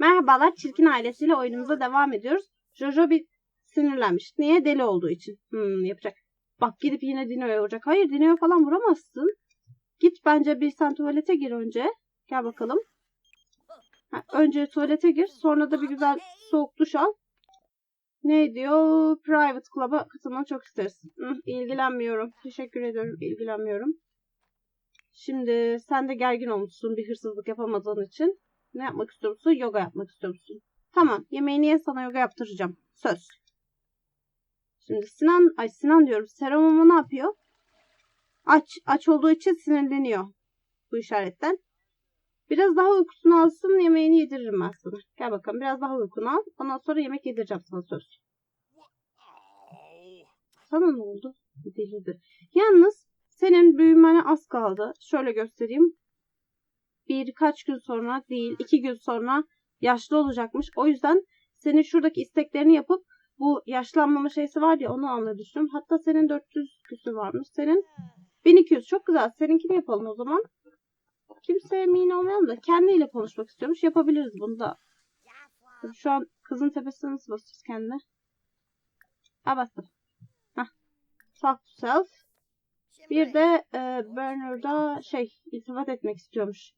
Merhabalar çirkin ailesiyle oyunumuza devam ediyoruz. Jojo bir sinirlenmiş. Niye? Deli olduğu için. Hmm, yapacak. Bak gidip yine Dino'ya vuracak. Hayır Dino'ya falan vuramazsın. Git bence bir sen tuvalete gir önce. Gel bakalım. Ha, önce tuvalete gir. Sonra da bir güzel soğuk duş al. Ne diyor? Private Club'a katılmanı çok isteriz. Hı, ilgilenmiyorum. Teşekkür ediyorum. İlgilenmiyorum. Şimdi sen de gergin olmuşsun bir hırsızlık yapamadığın için. Ne yapmak istiyor musun? Yoga yapmak istiyor musun? Tamam. Yemeğini ye sana yoga yaptıracağım. Söz. Şimdi Sinan, ay Sinan diyorum. Seramımı ne yapıyor? Aç, aç olduğu için sinirleniyor. Bu işaretten. Biraz daha uykusunu alsın yemeğini yediririm ben sana. Gel bakalım biraz daha uykunu al. Ondan sonra yemek yedireceğim sana söz. Sana ne oldu? Delirdi. Yalnız senin büyümene az kaldı. Şöyle göstereyim. Birkaç gün sonra değil, iki gün sonra yaşlı olacakmış. O yüzden senin şuradaki isteklerini yapıp bu yaşlanmama şeysi var ya onu almayı düşünüyorum. Hatta senin 400 küsü varmış. Senin 1200 çok güzel. Seninkini yapalım o zaman. Kimseye emin olmayalım da kendiyle konuşmak istiyormuş. Yapabiliriz bunu da. Şu an kızın tepesine nasıl basacağız kendine? Ha bastım. Talk to self. Bir de e, Bernard'a şey iltifat etmek istiyormuş.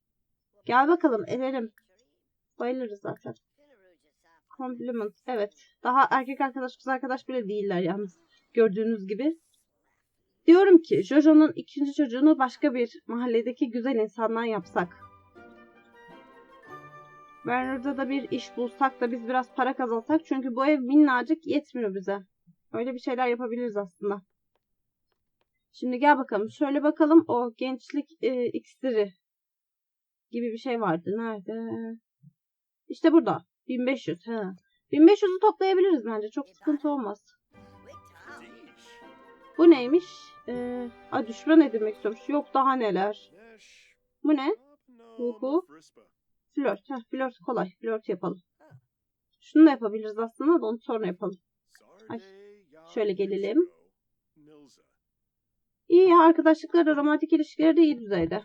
Gel bakalım edelim. Bayılırız zaten. Compliment. Evet. Daha erkek arkadaş kız arkadaş bile değiller yalnız. Gördüğünüz gibi. Diyorum ki Jojo'nun ikinci çocuğunu başka bir mahalledeki güzel insandan yapsak. Bernard'a da bir iş bulsak da biz biraz para kazansak. Çünkü bu ev minnacık yetmiyor bize. Öyle bir şeyler yapabiliriz aslında. Şimdi gel bakalım. Şöyle bakalım o gençlik e, iksiri gibi bir şey vardı. Nerede? İşte burada. 1500. He. 1500'ü toplayabiliriz bence. Çok sıkıntı olmaz. Bu neymiş? Ee, a, düşman edinmek istiyormuş. Yok daha neler. Bu ne? Huhu. Flört. Heh, flört kolay. Flört yapalım. Şunu da yapabiliriz aslında da onu sonra yapalım. Ay, şöyle gelelim. İyi arkadaşlıkları da romantik ilişkileri de iyi düzeyde.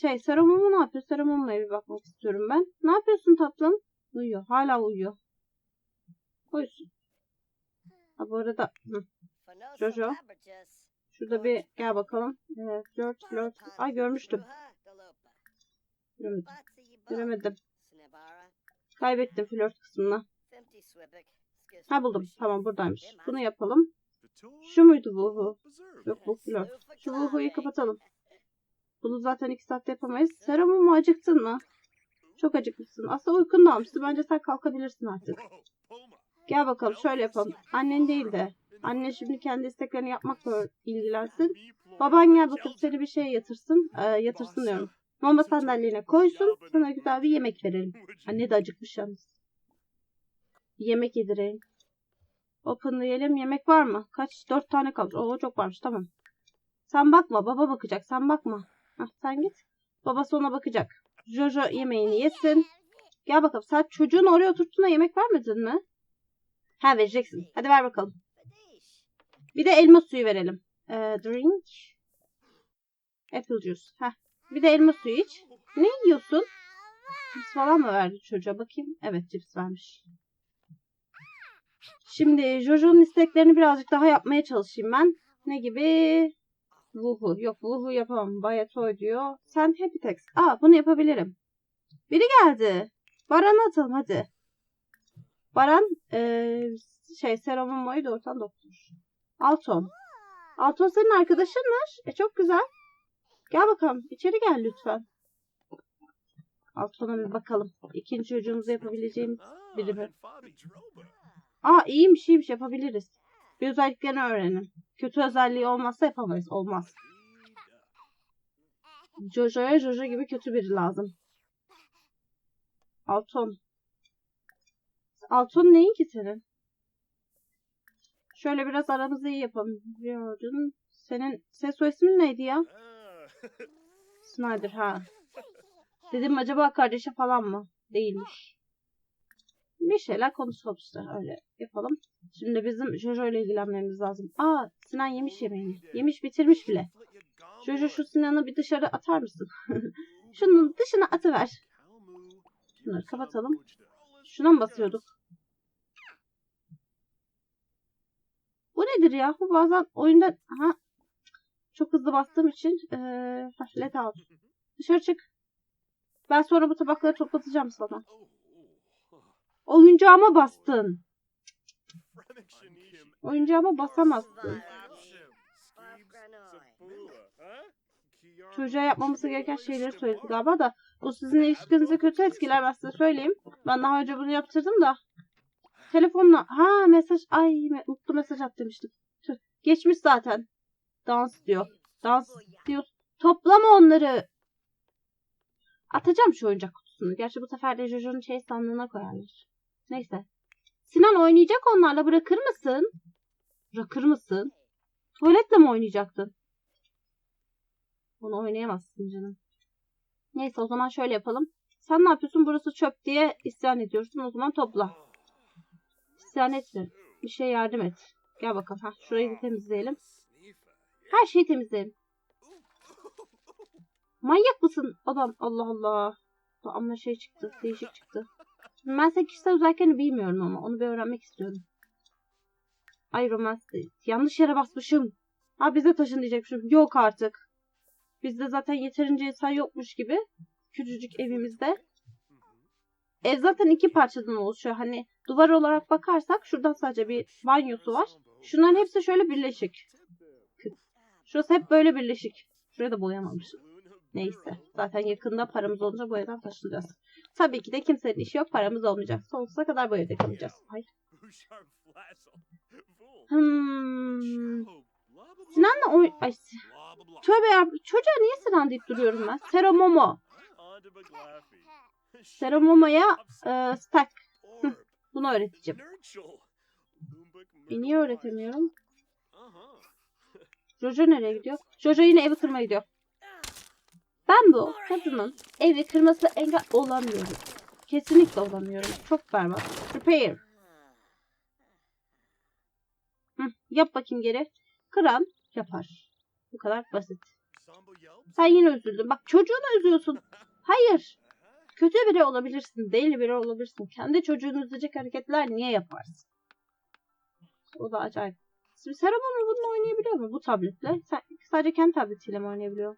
Şey Seramum'u ne yapıyor? Seramum'la bir bakmak istiyorum ben. Ne yapıyorsun tatlım? Uyuyor. Hala uyuyor. Uyusun. Ha bu arada hı, Jojo. şurada bir gel bakalım. Evet, flört flört. Ay görmüştüm. Göremedim. Göremedim. Kaybettim flört kısmını. Ha buldum. Tamam buradaymış. Bunu yapalım. Şu muydu bu? Yok bu flört. Şu vuhuyu kapatalım. Bunu zaten iki saatte yapamayız. Seramum mu acıktın mı? Çok acıkmışsın. Aslında uykun da almıştı. Bence sen kalkabilirsin artık. Gel bakalım şöyle yapalım. Annen değil de. Anne şimdi kendi isteklerini yapmakla ilgilensin. Baban gel bakıp seni bir şeye yatırsın. Ee, yatırsın diyorum. Mama sandalyene koysun. Sana güzel bir yemek verelim. Anne de acıkmış yalnız. Yemek yedirelim. Openlayalım. Yemek var mı? Kaç? Dört tane kalmış. Oo çok varmış. Tamam. Sen bakma. Baba bakacak. Sen bakma. Hah, sen git. Babası ona bakacak. Jojo yemeğini yesin. Gel bakalım. Sen çocuğunu oraya oturttuğuna yemek vermedin mi? Ha vereceksin. Hadi ver bakalım. Bir de elma suyu verelim. Ee, drink. Apple juice. Heh. Bir de elma suyu iç. Ne yiyorsun? Cips falan mı verdi çocuğa? Bakayım. Evet cips vermiş. Şimdi Jojo'nun isteklerini birazcık daha yapmaya çalışayım ben. Ne gibi? Vuhu. Yok vuhu yapamam. Bayatoy diyor. Sen happy text. Aa bunu yapabilirim. Biri geldi. Baran'ı atalım hadi. Baran ee, şey serumun moyu doğrudan doktor. Alton. Alton senin arkadaşınmış. E çok güzel. Gel bakalım. İçeri gel lütfen. Alton'a bir bakalım. İkinci çocuğumuzu yapabileceğimiz biri mi? Aa iyiymiş iyiymiş yapabiliriz. Bir özelliklerini öğrenin. Kötü özelliği olmazsa yapamayız. Olmaz. Jojo'ya Jojo gibi kötü biri lazım. Alton. Alton neyin ki senin? Şöyle biraz aramızı iyi yapalım. Jordan. Senin ses soy ismin neydi ya? Snyder ha. Dedim acaba kardeşi falan mı? Değilmiş. Bir şeyler konuşalım işte öyle yapalım. Şimdi bizim Jojo ile ilgilenmemiz lazım. Aa Sinan yemiş yemeğini. Yemiş bitirmiş bile. Jojo şu Sinan'ı bir dışarı atar mısın? Şunun dışına atıver. Şunları kapatalım. Şuna mı basıyorduk? Bu nedir ya? Bu bazen oyunda... Aha. Çok hızlı bastığım için. Ee, let out. Dışarı çık. Ben sonra bu tabakları toplatacağım sana. Oyuncağıma bastın. Oyuncağıma basamazsın. Çocuğa yapmaması gereken şeyleri söyledi galiba da bu sizin ilişkinizi kötü etkiler ben size söyleyeyim. Ben daha önce bunu yaptırdım da. Telefonla ha mesaj ay mutlu mesaj at demiştim. Geçmiş zaten. Dans diyor. Dans diyor. Toplama onları. Atacağım şu oyuncak kutusunu. Gerçi bu sefer de Jojo'nun şey sandığına koyarlar. Neyse. Sinan oynayacak onlarla bırakır mısın? Bırakır mısın? Tuvaletle mi oynayacaktın? Onu oynayamazsın canım. Neyse o zaman şöyle yapalım. Sen ne yapıyorsun? Burası çöp diye isyan ediyorsun. O zaman topla. İsyan etme. Bir şey yardım et. Gel bakalım. Ha, şurayı bir temizleyelim. Her şeyi temizleyelim. Manyak mısın adam? Allah Allah. Ama şey çıktı. Değişik çıktı. Şimdi ben senin kişisel özelliklerini bilmiyorum ama. Onu bir öğrenmek istiyorum. Ay romans. Yanlış yere basmışım. Ha bize taşın diyecekmişim. Yok artık. Bizde zaten yeterince insan yokmuş gibi. Küçücük evimizde. Ev zaten iki parçadan oluşuyor. Hani duvar olarak bakarsak şuradan sadece bir banyosu var. Şunların hepsi şöyle birleşik. Şurası hep böyle birleşik. Şuraya da boyamamışım. Neyse. Zaten yakında paramız olunca bu taşınacağız. Tabii ki de kimsenin işi yok. Paramız olmayacak. Sonsuza kadar bu evde kalacağız. Ay. Hmm. Sinan'la oy... Ay. Tövbe ya. Çocuğa niye Sinan deyip duruyorum ben? Seromomo. Seromomo'ya e, stack. Bunu öğreteceğim. E, niye öğretemiyorum? Jojo nereye gidiyor? Jojo yine evi kırmaya gidiyor. Ben bu kadının evi kırması engel olamıyorum. Kesinlikle olamıyorum. Çok berbat. Repair. Hı, yap bakayım geri. Kıran yapar. Bu kadar basit. Sen yine üzüldün. Bak çocuğunu üzüyorsun. Hayır. Kötü biri olabilirsin. Değil biri olabilirsin. Kendi çocuğunu üzecek hareketler niye yaparsın? O da acayip. Şimdi Serap ama bununla oynayabiliyor mu bu tabletle? Sen, sadece kendi tabletiyle mi oynayabiliyor?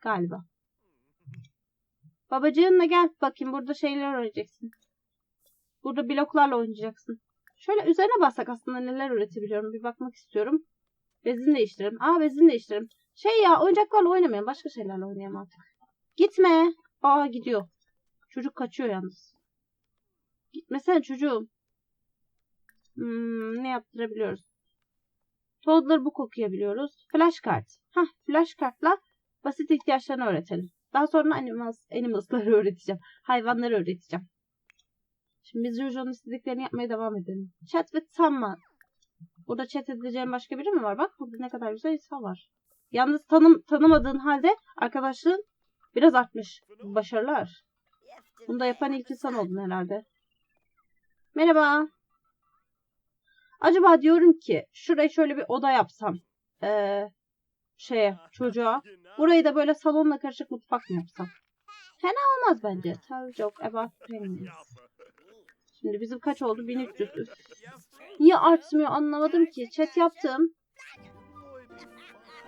Galiba. Babacığınla gel bakayım burada şeyler öğreneceksin. Burada bloklarla oynayacaksın. Şöyle üzerine bassak aslında neler üretebiliyorum bir bakmak istiyorum. Bezini değiştirelim. Aa bezini değiştirelim. Şey ya oyuncaklarla oynamayalım. Başka şeylerle oynayalım artık. Gitme. Aa gidiyor. Çocuk kaçıyor yalnız. Gitmesene çocuğum. Hmm, ne yaptırabiliyoruz? Toddler book okuyabiliyoruz. Flash kart. Hah flash kartla basit ihtiyaçlarını öğretelim. Daha sonra animals, animals'ları öğreteceğim. Hayvanları öğreteceğim. Şimdi biz Jojo'nun istediklerini yapmaya devam edelim. Chat with someone. Burada chat edeceğim başka biri mi var? Bak burada ne kadar güzel insan var. Yalnız tanım, tanımadığın halde arkadaşlığın biraz artmış. Başarılar. Bunu da yapan ilk insan oldun herhalde. Merhaba. Acaba diyorum ki şuraya şöyle bir oda yapsam. Ee, şeye çocuğa. Burayı da böyle salonla karışık mutfak mı yapsam? Fena olmaz bence. Tell joke about. Şimdi bizim kaç oldu? 1300. Üf. Niye artmıyor anlamadım ki. Chat yaptım.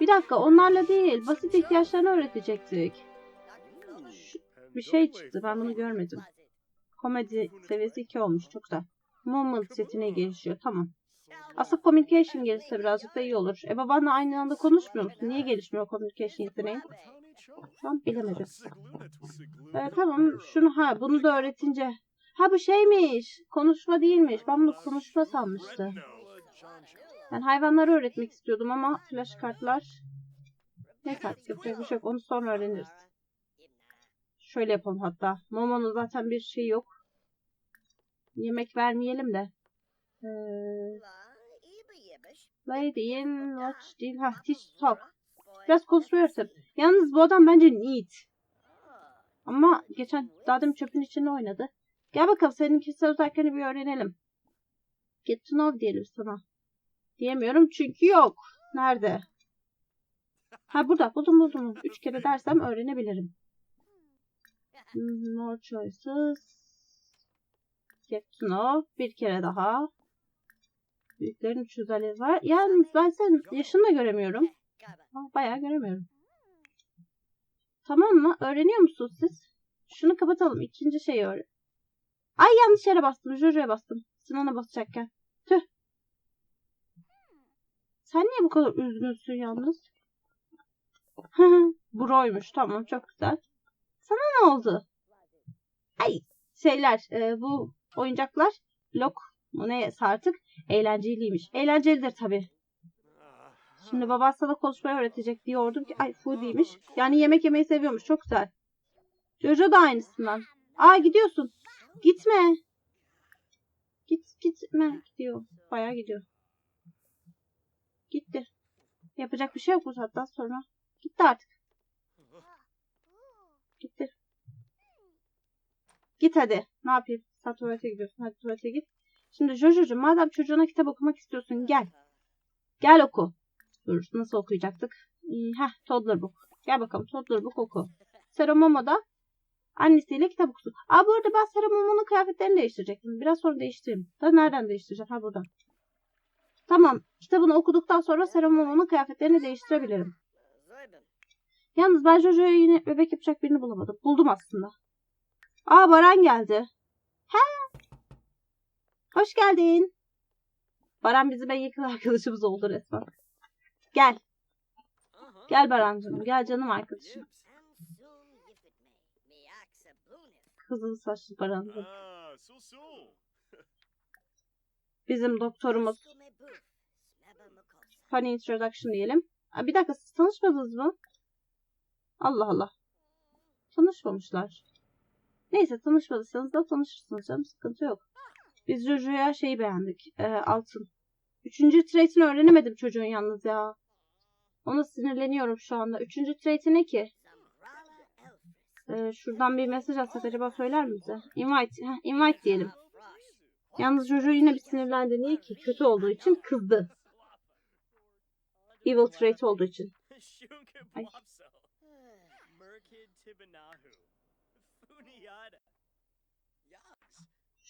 Bir dakika onlarla değil. Basit ihtiyaçlarını öğretecektik. Şu- bir şey çıktı. Ben bunu görmedim. Komedi seviyesi 2 olmuş. Çok güzel. Moment yeteneği gelişiyor. Tamam. Aslında communication gelirse birazcık da iyi olur. E babanla aynı anda konuşmuyor musun? Niye gelişmiyor communication yeteneği? Şu bilemedim. E, tamam. Şunu ha bunu da öğretince. Ha bu şeymiş. Konuşma değilmiş. Ben bunu konuşma sanmıştım. Ben hayvanları öğretmek istiyordum ama flash kartlar. Neyse artık yapacak bir şey yok. Onu sonra öğreniriz. Şöyle yapalım hatta. Momo'nun zaten bir şey yok. Yemek vermeyelim de. Ee, lady in watch değil. Ha teach talk. Biraz öğretelim. Yalnız bu adam bence neat. Ama geçen daha çöpün içinde oynadı. Gel bakalım senin kişisel özelliklerini bir öğrenelim. Get to know diyelim sana. Diyemiyorum çünkü yok. Nerede? Ha burada. Buldum buldum. Üç kere dersem öğrenebilirim. Hmm, More choices. Get to know. Bir kere daha. Büyüklerin üç özelliği var. Yalnız ben senin yaşını da göremiyorum. Bayağı göremiyorum. Tamam mı? Öğreniyor musunuz siz? Şunu kapatalım. İkinci şeyi öğren. Ay yanlış yere bastım. Jojo'ya bastım. Sinan'a basacakken. Tüh. Sen niye bu kadar üzgünsün yalnız? Broymuş. Tamam çok güzel. Sana ne oldu? Ay şeyler e, bu oyuncaklar lok neyse artık eğlenceliymiş. Eğlencelidir tabii. Şimdi babası sana konuşmayı öğretecek diyordum ki ay foodie'ymiş. Yani yemek yemeyi seviyormuş. Çok güzel. Jojo da aynısından. Aa gidiyorsun. Gitme. Git gitme. Gidiyor. Bayağı gidiyor. Gitti. Yapacak bir şey yok bu saatten sonra. Gitti artık. Gitti. Git hadi. Ne yapayım? Sen tuvalete gidiyorsun. Hadi tuvalete git. Şimdi Jojo'cum madem çocuğuna kitap okumak istiyorsun gel. Gel oku. Dur nasıl okuyacaktık? Hmm, Heh Toddler Book. Gel bakalım Toddler Book oku. Seromomo da annesiyle kitap okusun. Aa bu arada ben Seromomo'nun kıyafetlerini değiştirecektim. Biraz sonra değiştireyim. Da nereden değiştireceğim? Ha buradan. Tamam. Kitabını okuduktan sonra Seromomo'nun kıyafetlerini değiştirebilirim. Yalnız ben Jojo'ya yine bebek yapacak birini bulamadım. Buldum aslında. Aa Baran geldi. He. Hoş geldin. Baran bizim en yakın arkadaşımız oldu resmen. Gel. Gel Baran'cığım. Gel canım arkadaşım. Kızıl saçlı Baran'cığım. Bizim doktorumuz. Funny introduction diyelim. Aa, bir dakika siz tanışmadınız mı? Allah Allah. Tanışmamışlar. Neyse tanışmadıysanız da tanışırsınız canım. Sıkıntı yok. Biz Jojo'ya şeyi beğendik. Ee, altın. Üçüncü trait'ini öğrenemedim çocuğun yalnız ya. Ona sinirleniyorum şu anda. Üçüncü trait'i ne ki? Ee, şuradan bir mesaj atsak acaba söyler mi bize? Invite. Heh, invite diyelim. Yalnız Jojo yine bir sinirlendi. Niye ki? Kötü olduğu için kızdı. Evil trait olduğu için. Ay.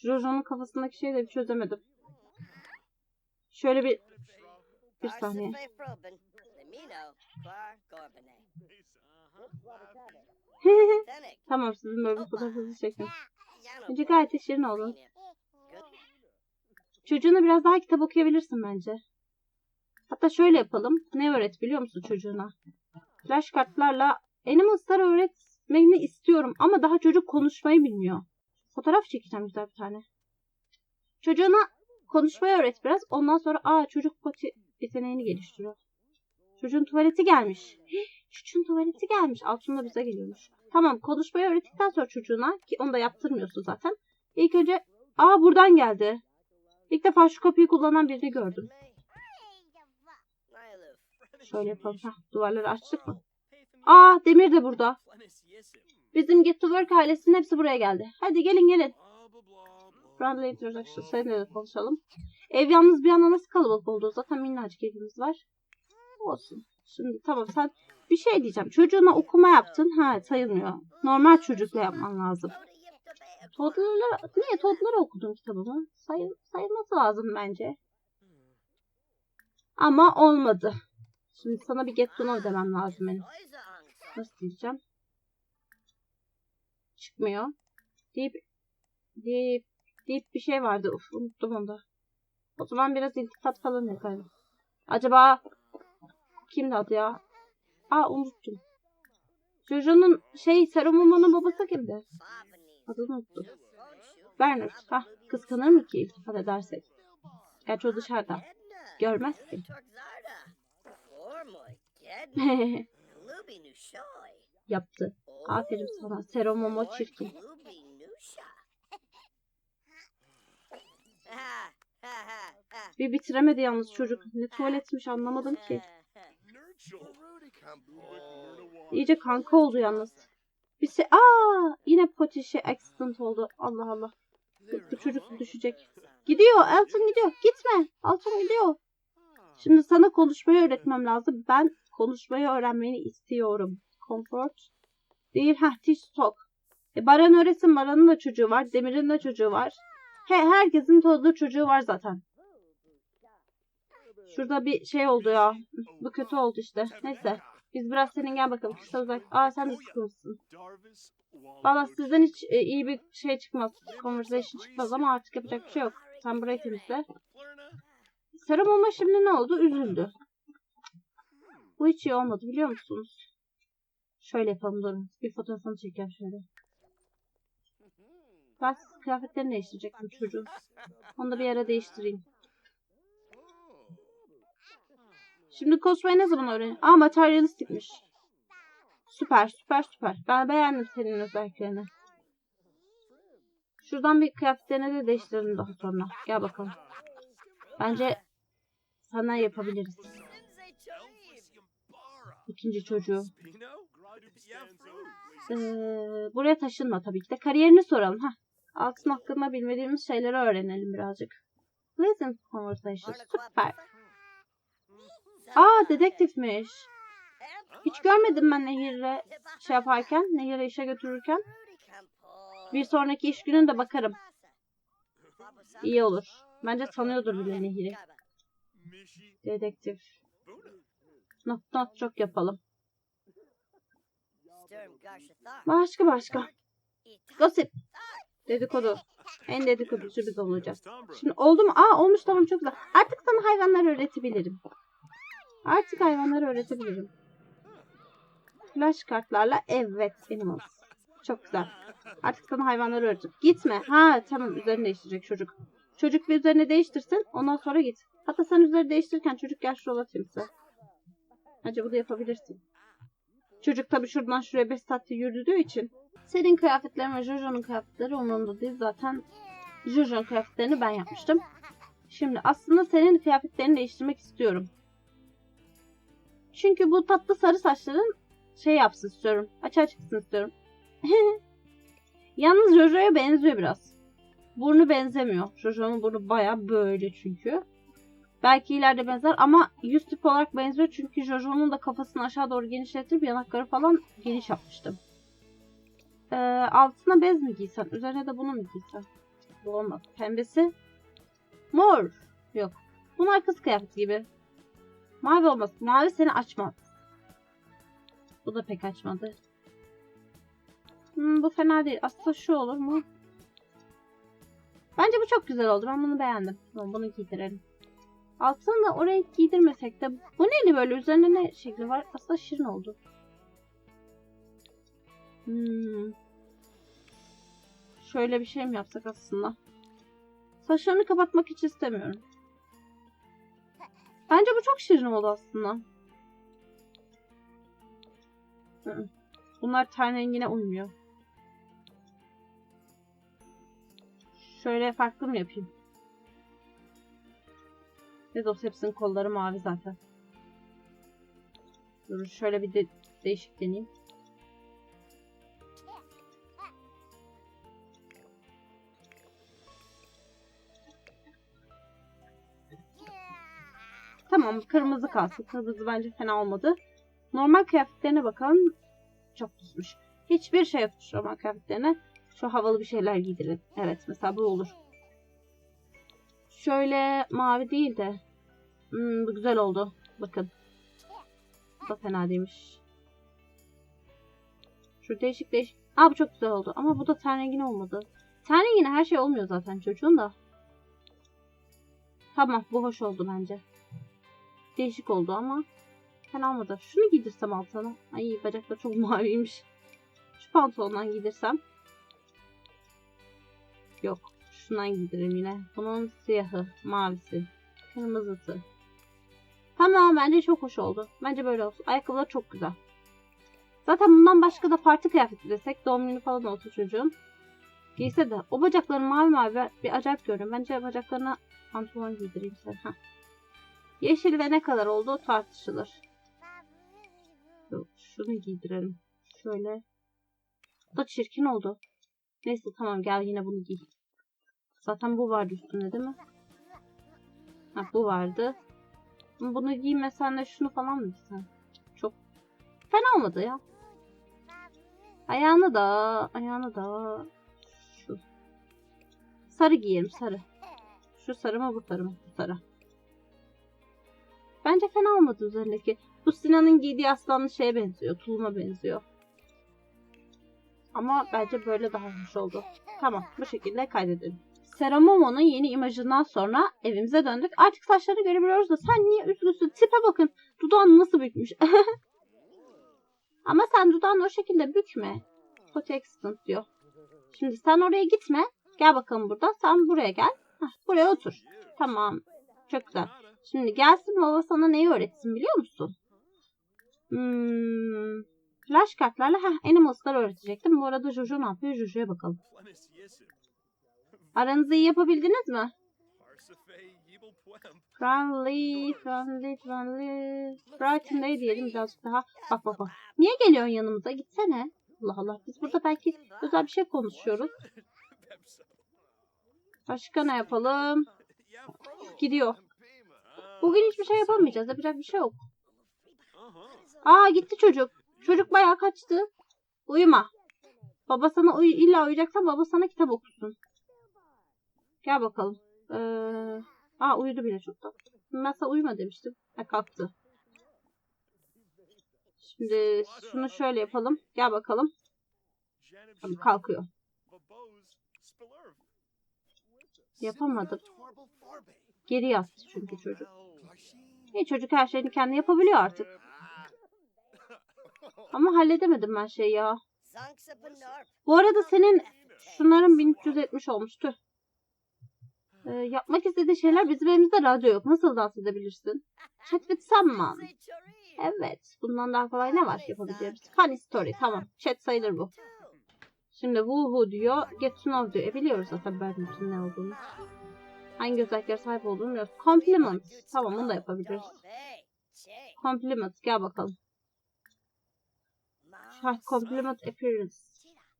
Jojo'nun kafasındaki şeyi de bir çözemedim. Şöyle bir bir saniye. tamam sizin böyle bir fotoğrafınızı çekin. Bence gayet de şirin oldu. Çocuğuna biraz daha kitap okuyabilirsin bence. Hatta şöyle yapalım. Ne öğret biliyor musun çocuğuna? Flash kartlarla Animal Star öğretmeni istiyorum ama daha çocuk konuşmayı bilmiyor. Fotoğraf çekeceğim güzel bir tane. Çocuğuna konuşmayı öğret biraz. Ondan sonra aa çocuk poti yeteneğini geliştiriyor. Çocuğun tuvaleti gelmiş. Çocuğun tuvaleti gelmiş. Altında bize geliyormuş. Tamam konuşmayı öğrettikten sonra çocuğuna ki onu da yaptırmıyorsun zaten. İlk önce aa buradan geldi. İlk defa şu kapıyı kullanan birini gördüm. Şöyle yapalım. Heh, duvarları açtık mı? Aa Demir de burada. Bizim Get to Work ailesinin hepsi buraya geldi. Hadi gelin gelin. Friendly introduction. Seninle de konuşalım. Ev yalnız bir anda nasıl kalabalık oldu? Zaten minnacık evimiz var. Olsun. Şimdi tamam sen bir şey diyeceğim. Çocuğuna okuma yaptın. Ha sayılmıyor. Normal çocukla yapman lazım. Toddler'lara, niye Toddler'a okudun kitabını? Say, sayılması lazım bence. Ama olmadı. Şimdi sana bir get to know demem lazım benim. Nasıl diyeceğim? Çıkmıyor. Deyip deyip deyip bir şey vardı. Uf unuttum onu da. O zaman biraz iltifat falan yapalım. Acaba kimdi adı ya? Aa unuttum. Jojo'nun şey Serumuma'nın babası kimdi? Adını unuttum. Werner. Hah kıskanır mı ki iltifat edersek? Gerçi o dışarıda. Görmez ki. Yaptı. Aferin sana. Seromomo çirkin. Bir bitiremedi yalnız çocuk. Ne tuvaletmiş anlamadım ki. İyice kanka oldu yalnız. Bir şey... Aa, yine potişe accident oldu. Allah Allah. Bu, çocuk düşecek. Gidiyor. Elton gidiyor. Gitme. Elton gidiyor. Şimdi sana konuşmayı öğretmem lazım. Ben konuşmayı öğrenmeni istiyorum. Comfort. Değil. Teach talk. E, Baran öğretsin. Baran'ın da çocuğu var. Demir'in de çocuğu var. He, herkesin doğduğu çocuğu var zaten. Şurada bir şey oldu ya. Bu kötü oldu işte. Neyse. Biz biraz senin gel bakalım. Kısa uzak. Aa sen de sıkılmışsın. Valla sizden hiç e, iyi bir şey çıkmaz. Conversation çıkmaz ama artık yapacak bir şey yok. Sen burayı temizle. Serum olma şimdi ne oldu? Üzüldü. Bu hiç iyi olmadı biliyor musunuz? Şöyle yapalım durun. Bir fotoğrafını çekeyim şöyle. Ben kıyafetlerini değiştirecektim çocuğun. Onu da bir yere değiştireyim. Şimdi cosplay ne zaman öğren? Aa materyalistikmiş. Süper süper süper. Ben beğendim senin özelliklerini. Şuradan bir kıyafetlerini de değiştirelim daha sonra. Gel bakalım. Bence sana yapabiliriz. İkinci çocuğu. Ee, buraya taşınma tabii ki de. Kariyerini soralım. Heh. Altın hakkında bilmediğimiz şeyleri öğrenelim birazcık. Pleasant conversation. Süper. Aa dedektifmiş. Hiç görmedim ben Nehir'le şey yaparken. Nehir'e işe götürürken. Bir sonraki iş gününde bakarım. İyi olur. Bence tanıyordur bile Nehir'i. Dedektif. Not not çok yapalım. Başka başka. Gossip. Dedikodu. En dedikoducu biz olacağız. Şimdi oldu mu? Aa olmuş tamam çok güzel. Artık sana hayvanlar öğretebilirim. Artık hayvanları öğretebilirim. Flash kartlarla evet benim olsun. Çok güzel. Artık sana hayvanları öğreteceğim. Gitme. Ha tamam üzerini değiştirecek çocuk. Çocuk bir üzerini değiştirsin. Ondan sonra git. Hatta sen üzeri değiştirirken çocuk gel şuraya kimse. Bence bu da yapabilirsin. Çocuk tabii şuradan şuraya 5 saatte yürüdüğü için. Senin kıyafetlerin ve Jojo'nun kıyafetleri umurumda değil. Zaten Jojo'nun kıyafetlerini ben yapmıştım. Şimdi aslında senin kıyafetlerini değiştirmek istiyorum. Çünkü bu tatlı sarı saçların şey yapsın istiyorum. Açığa çıksın istiyorum. Yalnız Jojo'ya benziyor biraz. Burnu benzemiyor. Jojo'nun burnu baya böyle çünkü. Belki ileride benzer ama yüz tip olarak benziyor çünkü Jojo'nun da kafasını aşağı doğru genişletip yanakları falan geniş yapmıştım. Ee, altına bez mi giysen? Üzerine de bunu mu giysen? Bu olmaz. Pembesi. Mor. Yok. Bunlar kız kıyafeti gibi. Mavi olmaz. Mavi seni açmaz. Bu da pek açmadı. Hmm, bu fena değil. Aslında şu olur mu? Bence bu çok güzel oldu. Ben bunu beğendim. Bunu giydirelim. Altını da oraya giydirmesek de bu neydi böyle üzerine ne şekli var? Aslında şirin oldu. Hmm. Şöyle bir şey mi yapsak aslında? Saçlarını kapatmak hiç istemiyorum. Bence bu çok şirin oldu aslında. Hı. Bunlar ten rengine uymuyor. Şöyle farklı mı yapayım? Ne de hepsinin kolları mavi zaten. Dur şöyle bir de değişik deneyeyim. Tamam kırmızı kalsın. Kırmızı bence fena olmadı. Normal kıyafetlerine bakalım. Çok düzmüş. Hiçbir şey yokmuş normal kıyafetlerine. Şu havalı bir şeyler giydirin. Evet mesela bu olur. Şöyle mavi değil de. Hmm, bu güzel oldu. Bakın. Bu da fena değilmiş. Şu değişik değişik. Aa bu çok güzel oldu. Ama bu da ten rengine olmadı. Ten rengine her şey olmuyor zaten çocuğun da. Tamam bu hoş oldu bence. Değişik oldu ama. Fena olmadı. Şunu giydirsem altına. Ay bacaklar çok maviymiş. Şu pantolondan giydirsem. Yok. Şundan giydireyim yine. Bunun siyahı, mavisi, kırmızısı. Tamam bence çok hoş oldu. Bence böyle olsun. Ayakkabılar çok güzel. Zaten bundan başka da farklı kıyafet desek doğum günü falan olsa çocuğun. Giyse de o bacakları mavi mavi bir acayip görüyorum. Bence bacaklarına pantolon giydireyim sen. Heh. Yeşil ve ne kadar olduğu tartışılır. Şunu giydirelim. Şöyle. Bu da çirkin oldu. Neyse tamam gel yine bunu giy. Zaten bu vardı üstünde değil mi? Ha bu vardı. Bunu giymesen de şunu falan mı giysen? Çok fena olmadı ya. Ayağını da, ayağını da. Şu. Sarı giyelim, sarı. Şu sarı mı bu sarı mı? Bu sarı. Bence fena olmadı üzerindeki. Bu Sinan'ın giydiği aslanlı şeye benziyor. Tuluma benziyor. Ama bence böyle daha hoş oldu. Tamam bu şekilde kaydedelim. Seramomo'nun yeni imajından sonra evimize döndük. Artık saçları görebiliyoruz da sen niye üzgünsün? Tipe bakın. Dudağın nasıl bükmüş. Ama sen dudağını o şekilde bükme. Kötü accident diyor. Şimdi sen oraya gitme. Gel bakalım burada. Sen buraya gel. Heh, buraya otur. Tamam. Çok güzel. Şimdi gelsin baba sana neyi öğretsin biliyor musun? Hmm, flash kartlarla heh, animals'ları öğretecektim. Bu arada Jojo ne yapıyor? Jojo'ya bakalım. Aranızı iyi yapabildiniz mi? Friendly, friendly, friendly. Brighton Day diyelim birazcık daha. Bak bak bak. Niye geliyorsun yanımıza? Gitsene. Allah Allah. Biz burada belki özel bir şey konuşuyoruz. Başka ne yapalım? Gidiyor. Bugün hiçbir şey yapamayacağız. Yapacak bir şey yok. Aa gitti çocuk. Çocuk bayağı kaçtı. Uyuma. Baba sana uy illa uyuyacaksan baba sana kitap okusun. Gel bakalım. Ee, aa uyudu bile çoktan. Ben sana uyuma demiştim. Ha kalktı. Şimdi şunu şöyle yapalım. Gel bakalım. Tamam, kalkıyor. Yapamadım. Geri yattı çünkü çocuk. İyi çocuk her şeyini kendi yapabiliyor artık. Ama halledemedim ben şeyi ya. Bu arada senin şunların 1370 olmuş. Ee, yapmak istediği şeyler bizim evimizde radyo yok. Nasıl dans edebilirsin? Chat with someone. Evet. Bundan daha kolay ne var yapabileceğimiz? Funny story. Tamam. Chat sayılır bu. Şimdi woohoo diyor. Get to know diyor. E biliyoruz zaten bütün ne olduğunu. Hangi özelliklere sahip olduğunu biliyoruz. Compliment. Tamam bunu da yapabiliriz. Compliment. Gel bakalım. Şart compliment appearance.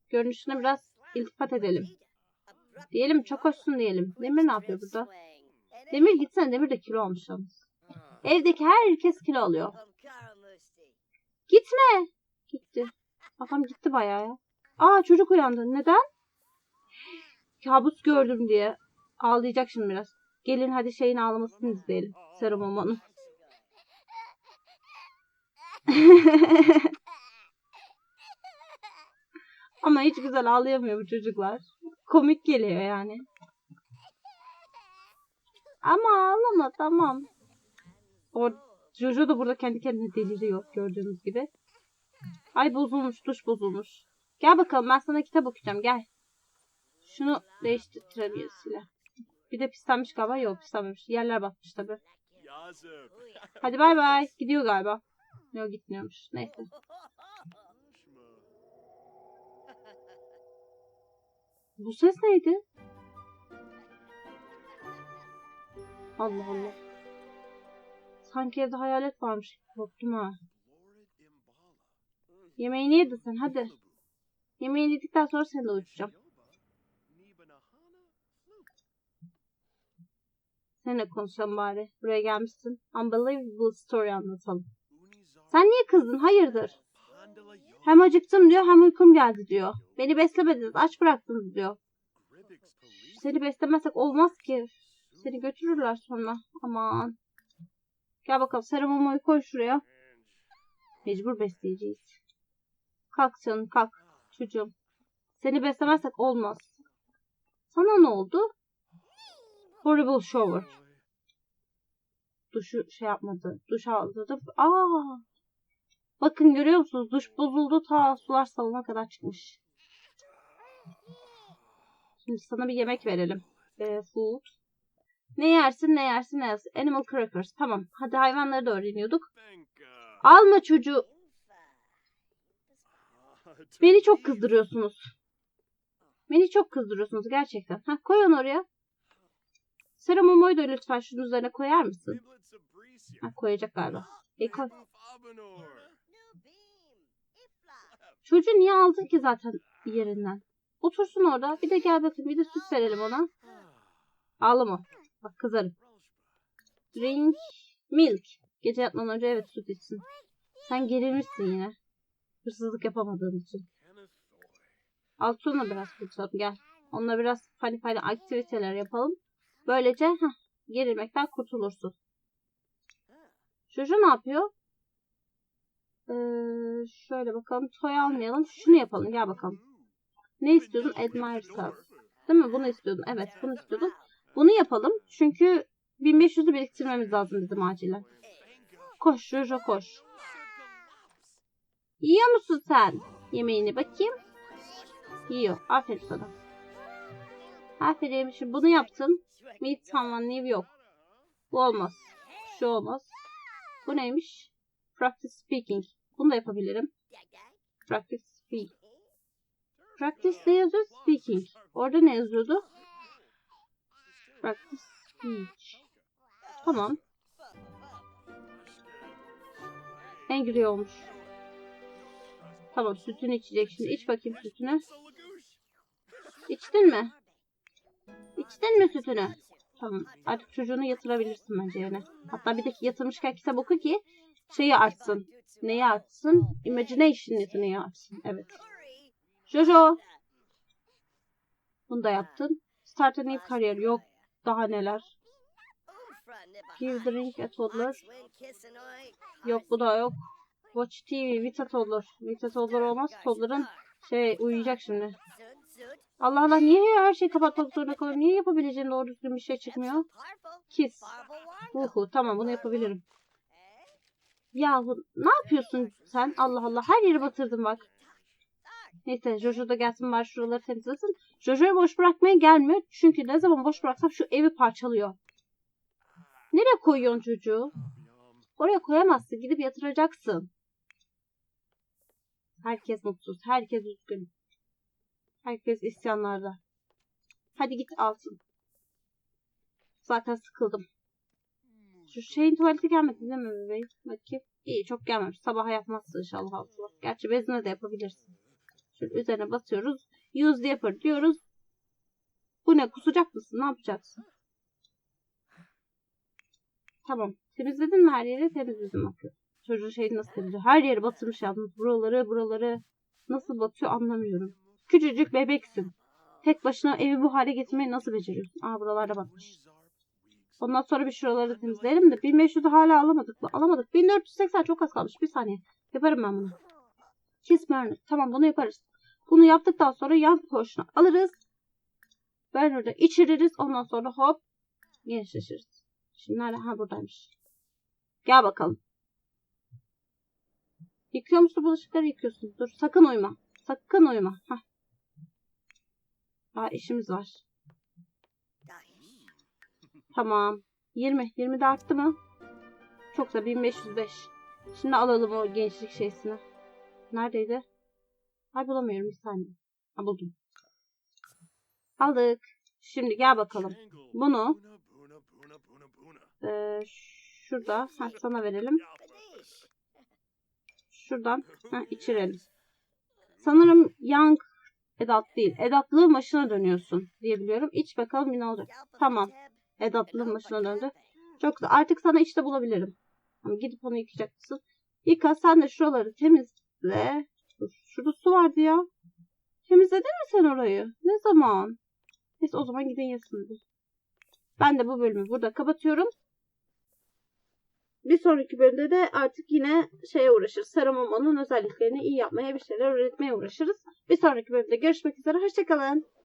Görünüşüne biraz iltifat edelim. Diyelim çok hoşsun diyelim. Demir ne yapıyor burada? Demir gitsene. Demir de kilo almış yalnız. Evdeki herkes kilo alıyor. Gitme. Gitti. Adam gitti bayağı ya. Aa çocuk uyandı. Neden? Kabus gördüm diye. Ağlayacak şimdi biraz. Gelin hadi şeyin ağlamasını izleyelim. Serum Aman'ın. Ama hiç güzel ağlayamıyor bu çocuklar. Komik geliyor yani. Ama ağlama tamam. O Jojo da burada kendi kendine deliriyor gördüğünüz gibi. Ay bozulmuş, duş bozulmuş. Gel bakalım ben sana kitap okuyacağım gel. Şunu değiştirebiliriz. Bir de pislenmiş galiba. Yok pislenmemiş. Yerler batmış tabi. Hadi bay bay. Gidiyor galiba. Yok gitmiyormuş. Neyse. Bu ses neydi? Allah Allah. Sanki evde hayalet varmış. Korktum ha. Yemeğini yedin sen hadi. Yemeğini yedikten sonra seni de uyutacağım. Nibanahana. Seninle konuşalım bari. Buraya gelmişsin. Unbelievable story anlatalım. Sen niye kızdın? Hayırdır? Hem acıktım diyor hem uykum geldi diyor. Beni beslemediniz aç bıraktınız diyor. Seni beslemezsek olmaz ki. Seni götürürler sonra. Aman. Gel bakalım serumumu koy şuraya. Mecbur besleyeceğiz. Kalk canım kalk. Çocuğum. Seni beslemezsek olmaz. Sana ne oldu? Horrible shower. Duşu şey yapmadı. Duş aldı. da- Aa. Bakın görüyor musunuz? Duş bozuldu. Ta sular salona kadar çıkmış. Şimdi sana bir yemek verelim. Ee, food. Ne yersin ne yersin ne yersin. Animal crackers. Tamam. Hadi hayvanları da öğreniyorduk. Alma çocuğu. Beni çok kızdırıyorsunuz. Beni çok kızdırıyorsunuz gerçekten. Ha, koy onu oraya. Seramomoyu da lütfen şunun üzerine koyar mısın? Ha, koyacak galiba. E koy. Çocuğu niye aldın ki zaten yerinden? Otursun orada. Bir de gel bakın bir de süt verelim ona. Ağlama. Bak kızarım. Drink milk. Gece yatmadan önce evet süt içsin. Sen gerilmişsin yine. Hırsızlık yapamadığın için. Kenneth Altun'la biraz kurtulalım gel. Onunla biraz fani fani aktiviteler yapalım. Böylece heh, gerilmekten kurtulursun. Jojo ne yapıyor? Ee, şöyle bakalım. Toy almayalım. Şunu yapalım. Gel bakalım. Ne istiyordun? Admire Self. Değil mi? Bunu istiyordun. Evet bunu istiyordun. Bunu yapalım. Çünkü 1500'ü biriktirmemiz lazım bizim acilen. Koş Jojo koş. Yiyor musun sen? Yemeğini bakayım. Yiyor. Aferin sana. Aferin. Şimdi bunu yaptın. Meet someone new yok. Bu olmaz. Şu olmaz. Bu neymiş? Practice speaking. Bunu da yapabilirim. Practice speak. Practice ne yazıyor? Speaking. Orada ne yazıyordu? Practice speech. Tamam. Angry olmuş. Tamam sütünü içecek şimdi. İç bakayım sütünü. İçtin mi? İçtin mi sütünü? Tamam. Artık çocuğunu yatırabilirsin bence yerine. Hatta bir de yatırmışken kitap oku ki şeyi artsın. Neyi artsın? Imagination yeteneği artsın. Evet. Jojo. Bunu da yaptın. Start a new career. Yok. Daha neler. Give drink a toddler. Yok bu da yok. Watch TV. Vita toddler. Vita toddler olmaz. Toddler'ın şey uyuyacak şimdi. Allah Allah niye her şeyi kapatmak zorunda kalıyorum? Niye yapabileceğim doğru düzgün bir şey çıkmıyor? Kiss. Uhu tamam bunu yapabilirim. Yahu ne yapıyorsun sen? Allah Allah her yeri batırdın bak. Neyse Jojo da gelsin var şuraları temizlesin. Jojo'yu boş bırakmaya gelmiyor. Çünkü ne zaman boş bıraksam şu evi parçalıyor. Nereye koyuyorsun çocuğu? Oraya koyamazsın. Gidip yatıracaksın. Herkes mutsuz. Herkes üzgün. Herkes isyanlarda. Hadi git alsın. Zaten sıkıldım. Şu şeyin tuvaleti gelmedi değil mi bebeğim? Bakayım. İyi çok gelmemiş. Sabah yapmazsın inşallah altına. Gerçi bezine de yapabilirsin. Şöyle üzerine basıyoruz. Use yapar diyoruz. Bu ne? Kusacak mısın? Ne yapacaksın? Tamam. Temizledin mi her yeri? Temizledim bakıyor. Çocuğun şeyini nasıl temizliyor? Her yeri batırmış yalnız. Buraları buraları nasıl batıyor anlamıyorum. Küçücük bebeksin. Tek başına evi bu hale getirmeyi nasıl beceriyorsun? Aa buralarda batmış. Ondan sonra bir şuraları temizleyelim de 1500'ü hala alamadık mı? Alamadık. 1480 çok az kalmış. Bir saniye. Yaparım ben bunu. Kiss burner. Tamam bunu yaparız. Bunu yaptıktan sonra yan portion'u alırız. Burner'da içiririz. Ondan sonra hop gençleşiriz. Şimdi nerede? Ha buradaymış. Gel bakalım. Yıkıyor musun bulaşıkları yıkıyorsun. Dur sakın uyma. Sakın uyuma. Heh. Daha işimiz var. Tamam. 20. 20 de arttı mı? Çok da 1505. Şimdi alalım o gençlik şeysini. Neredeydi? Ay bulamıyorum bir saniye. Ha buldum. Aldık. Şimdi gel bakalım. Bunu eee, şurada ha, sana verelim. Şuradan ha, içirelim. Sanırım young edat değil. Edatlığın başına dönüyorsun diyebiliyorum. İç bakalım ne olacak. Tamam. Edatlığın başına döndü. Çok güzel. Artık sana işte bulabilirim. Ama gidip onu yıkayacak mısın? Yıka sen de şuraları temizle. Şurada su vardı ya. Temizledin mi sen orayı? Ne zaman? Neyse o zaman gidin yesin. Ben de bu bölümü burada kapatıyorum. Bir sonraki bölümde de artık yine şeye uğraşırız. Saramamanın özelliklerini iyi yapmaya bir şeyler öğretmeye uğraşırız. Bir sonraki bölümde görüşmek üzere. Hoşçakalın.